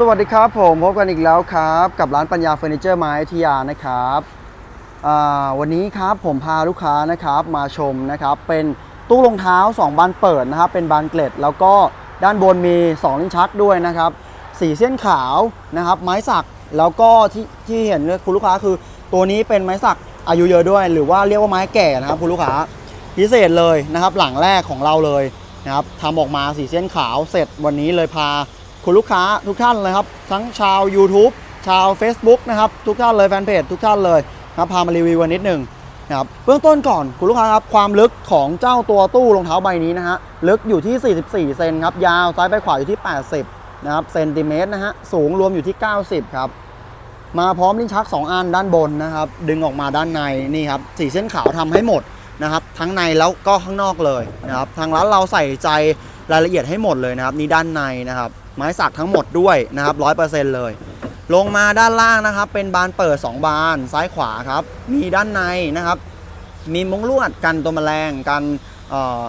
สวัสดีครับผมพบกันอีกแล้วครับ กับร้านปัญญาเฟอร์นิเจอร์ไม้ทิยานะครับวันนี้ครับผมพาลูกค้านะครับมาชมนะครับเป็นตู้รองเท้า 2 บานเปิดนะครับเป็นบานเกล็ด แล้วก็ด้านบนมี 2 ลิ้นชักด้วยนะครับสีเส้นขาวนะครับไม้สักแล้วก็ที่ที่เห็นคุณลูกค้าคือตัวนี้เป็นไม้สักอายุเยอะด้วย หรือว่าเรียกว่าไม้แก่นะครับคุณลูกค้าพิเศษเลยนะครับหลังแรกของเราเลยนะครับทำออกมาสีเส้นขาวเสร็จวันนี้เลยพา คุณลูกค้าทุกท่านเลยครับ ทั้งชาว YouTube ชาว Facebook นะครับ ทุกท่านเลยแฟนเพจทุกท่านเลยนะครับพามารีวิวกันนิดหนึ่งนะครับเบื้องต้นก่อนคุณลูกค้าครับความลึกของเจ้าตัวตู้รองเท้าใบนี้นะฮะลึกอยู่ที่ 44 เซนครับยาวซ้ายไปขวาอยู่ที่ 80 นะครับเซนติเมตรนะฮะสูงรวมอยู่ที่ 90 ครับ มาพร้อมลิ้นชัก 2 อันด้านบนนะครับ ดึงออกมาด้านในนี่ครับสีเส้นขาวทำให้หมดนะครับ ทั้งในแล้วก็ข้างนอกเลยนะครับทางร้านเราใส่ใจรายละเอียดให้หมดเลยนะครับนี่ด้านในนะครับ ไม้สักทั้งหมดด้วยนะครับร้อยเปอร์เซ็นต์เลย ลงมาด้านล่างนะครับ เป็นบานเปิด 2 บานซ้ายขวาครับ มีด้านในนะครับ มีมุ้งลวดกันตัวแมลงกันเอ่อ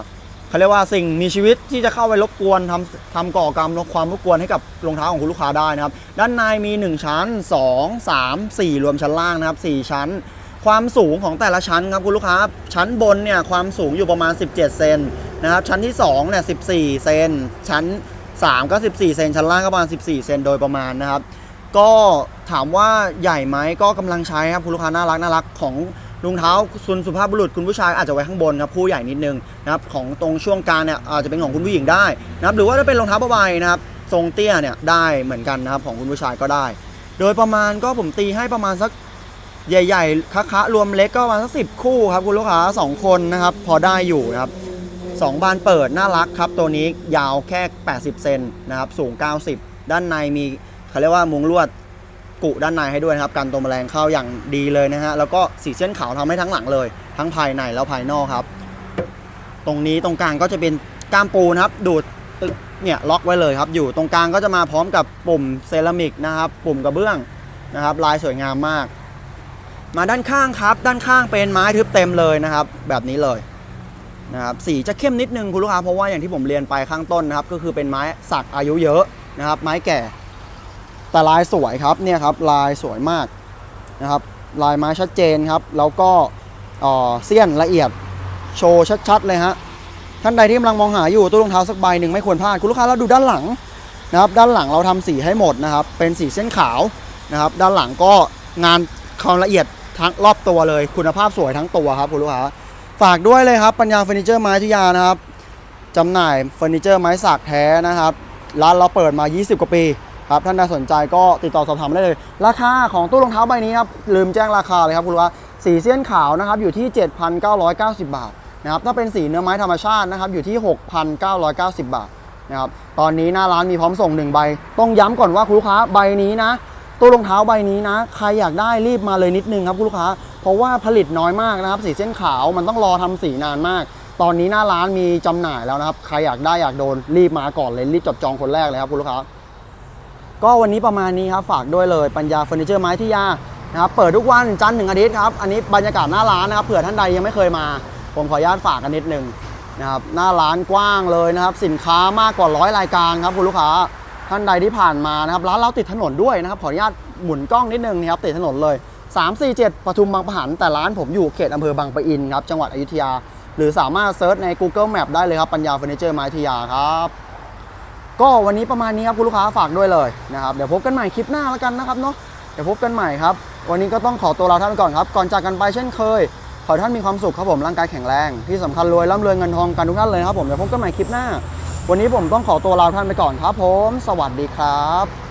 เขาเรียกว่าสิ่งมีชีวิตที่จะเข้าไปรบกวนทำทำก่อกรรมรบความรบกวนให้กับรองเท้าของคุณลูกค้าได้นะครับ ด้านในมี 1 ชั้น 2 3 4 รวมชั้นล่างนะครับ 4 ชั้น ความสูงของแต่ละชั้นครับคุณลูกค้า ชั้นบนเนี่ยความสูงอยู่ประมาณ 17 เซนนะครับ ชั้นที่2เนี่ย14 เซน ชั้น 3 ก็ 14 เซนชั้นล่างก็ประมาณ 14 เซนโดยประมาณนะครับ ก็ถามว่าใหญ่ไหมก็กำลังใช้ครับคุณลูกค้าน่ารักน่ารักของรองเท้าคุณสุภาพบุรุษคุณผู้ชายอาจจะไว้ข้างบนครับคู่ใหญ่นิดนึงนะครับของตรงช่วงกลางเนี่ยอาจจะเป็นของคุณผู้หญิงได้นะครับหรือว่าถ้าเป็นรองเท้าผ้าใบนะครับทรงเตี้ยเนี่ยได้เหมือนกันนะครับของคุณผู้ชายก็ได้ โดยประมาณก็ผมตีให้ประมาณสักใหญ่ๆคะๆรวมเล็กก็ประมาณสักสิบคู่ครับคุณลูกค้าสองคนนะครับพอได้อยู่นะครับ สองบานเปิดน่ารักครับ ตัวนี้ยาวแค่ 80 เซนนะครับ สูง 90 ด้านในมีเขาเรียกว่ามุงลวดกุด้านในให้ด้วยนะครับกันตัวแมลงเข้าอย่างดีเลยนะฮะแล้วก็สีเส้นขาวทำให้ทั้งหลังเลย ทั้งภายในแล้วภายนอกครับ ตรงนี้ตรงกลางก็จะเป็นก้ามปูนะครับ ดูดตึกเนี่ยล็อกไว้เลยครับ อยู่ตรงกลางก็จะมาพร้อมกับปุ่มเซรามิกนะครับ ปุ่มกระเบื้องนะครับ ลายสวยงามมาก มาด้านข้างครับ ด้านข้างเป็นไม้ทึบเต็มเลยนะครับ แบบนี้เลย นะครับสีจะเข้มนิดนึงคุณลูกค้าเพราะว่าอย่างที่ผมเรียนไปข้างต้นนะครับก็คือเป็นไม้สักอายุเยอะนะครับไม้แก่แต่ลายสวยครับเนี่ยครับลายสวยมากนะครับลายไม้ชัดเจนครับแล้วก็เสี้ยนละเอียดโชว์ชัดๆเลยฮะท่านใดที่กำลังมองหาอยู่ตู้รองเท้าสักใบหนึ่งไม่ควรพลาดคุณลูกค้าเราดูด้านหลังนะครับด้านหลังเราทำสีให้หมดนะครับเป็นสีเส้นขาวนะครับด้านหลังก็งานความละเอียดทั้งรอบตัวเลย คุณภาพสวยทั้งตัวครับคุณลูกค้า ฝากด้วยเลยครับปัญญาเฟอร์นิเจอร์ไม้ทิยานะครับจำหน่ายเฟอร์นิเจอร์ไม้สักแท้นะครับ ร้านเราเปิดมา 20 กว่าปีครับท่านใดสนใจก็ติดต่อสอบถามได้เลย ราคาของตู้รองเท้าใบนี้ครับลืมแจ้งราคาเลยครับคุณลูกค้าสีเส้นขาวนะครับอยู่ที่ 7,990 บาทนะครับถ้าเป็นสีเนื้อไม้ธรรมชาตินะครับอยู่ที่ 6,990 บาทนะครับตอนนี้หน้าร้านมีพร้อมส่ง1ใบ ต้องย้ำก่อนว่าคุณลูกค้าใบนี้นะ ตู้รองเท้าใบนี้นะ ใครอยากได้รีบมาเลยนิดนึงครับคุณลูกค้า เพราะว่าผลิตน้อยมากนะครับ สีเส้นขาวมันต้องรอทำสีนานมาก ตอนนี้หน้าร้านมีจำหน่ายแล้วนะครับ ใครอยากได้อยากโดนรีบมาก่อนเลยรีบจับจองคนแรกเลยครับคุณลูกค้า ก็วันนี้ประมาณนี้ครับฝากด้วยเลยปัญญาเฟอร์นิเจอร์ไม้ที่ยานะครับเปิดทุกวันจันทร์ถึงอาทิตย์ครับอันนี้บรรยากาศหน้าร้านนะครับเผื่อท่านใดยังไม่เคยมา ผมขออนุญาตฝากกันนิดนึงนะครับหน้าร้านกว้างเลยนะครับ สินค้ามากกว่าร้อยรายการครับคุณลูกค้า ท่านใดที่ผ่านมานะครับร้านเราติดถนนด้วยนะครับขออนุญาตหมุนกล้องนิดนึงนะครับติดถนนเลย 347ปทุมบางปะหันแต่ร้านผมอยู่เขตอำเภอบางปะอินครับจังหวัดอยุธยา หรือสามารถเซิร์ชใน Google Map ได้เลยครับปัญญาเฟอร์นิเจอร์ไม้ทิยาครับก็วันนี้ประมาณนี้ครับคุณลูกค้าฝากด้วยเลยนะครับเดี๋ยวพบกันใหม่คลิปหน้าแล้วกันนะครับเนาะเดี๋ยวพบกันใหม่ครับ วันนี้ก็ต้องขอตัวลาท่านก่อนครับ ก่อนจากกันไปเช่นเคย ขอให้ท่านมีความสุขครับผมร่างกายแข็งแรง ที่สำคัญรวยร่ำรวยเงินทองกันทุกท่านเลยครับผมเดี๋ยวพบกันใหม่คลิปหน้า วันนี้ผมต้องขอตัวลาท่านไปก่อนครับผม สวัสดีครับ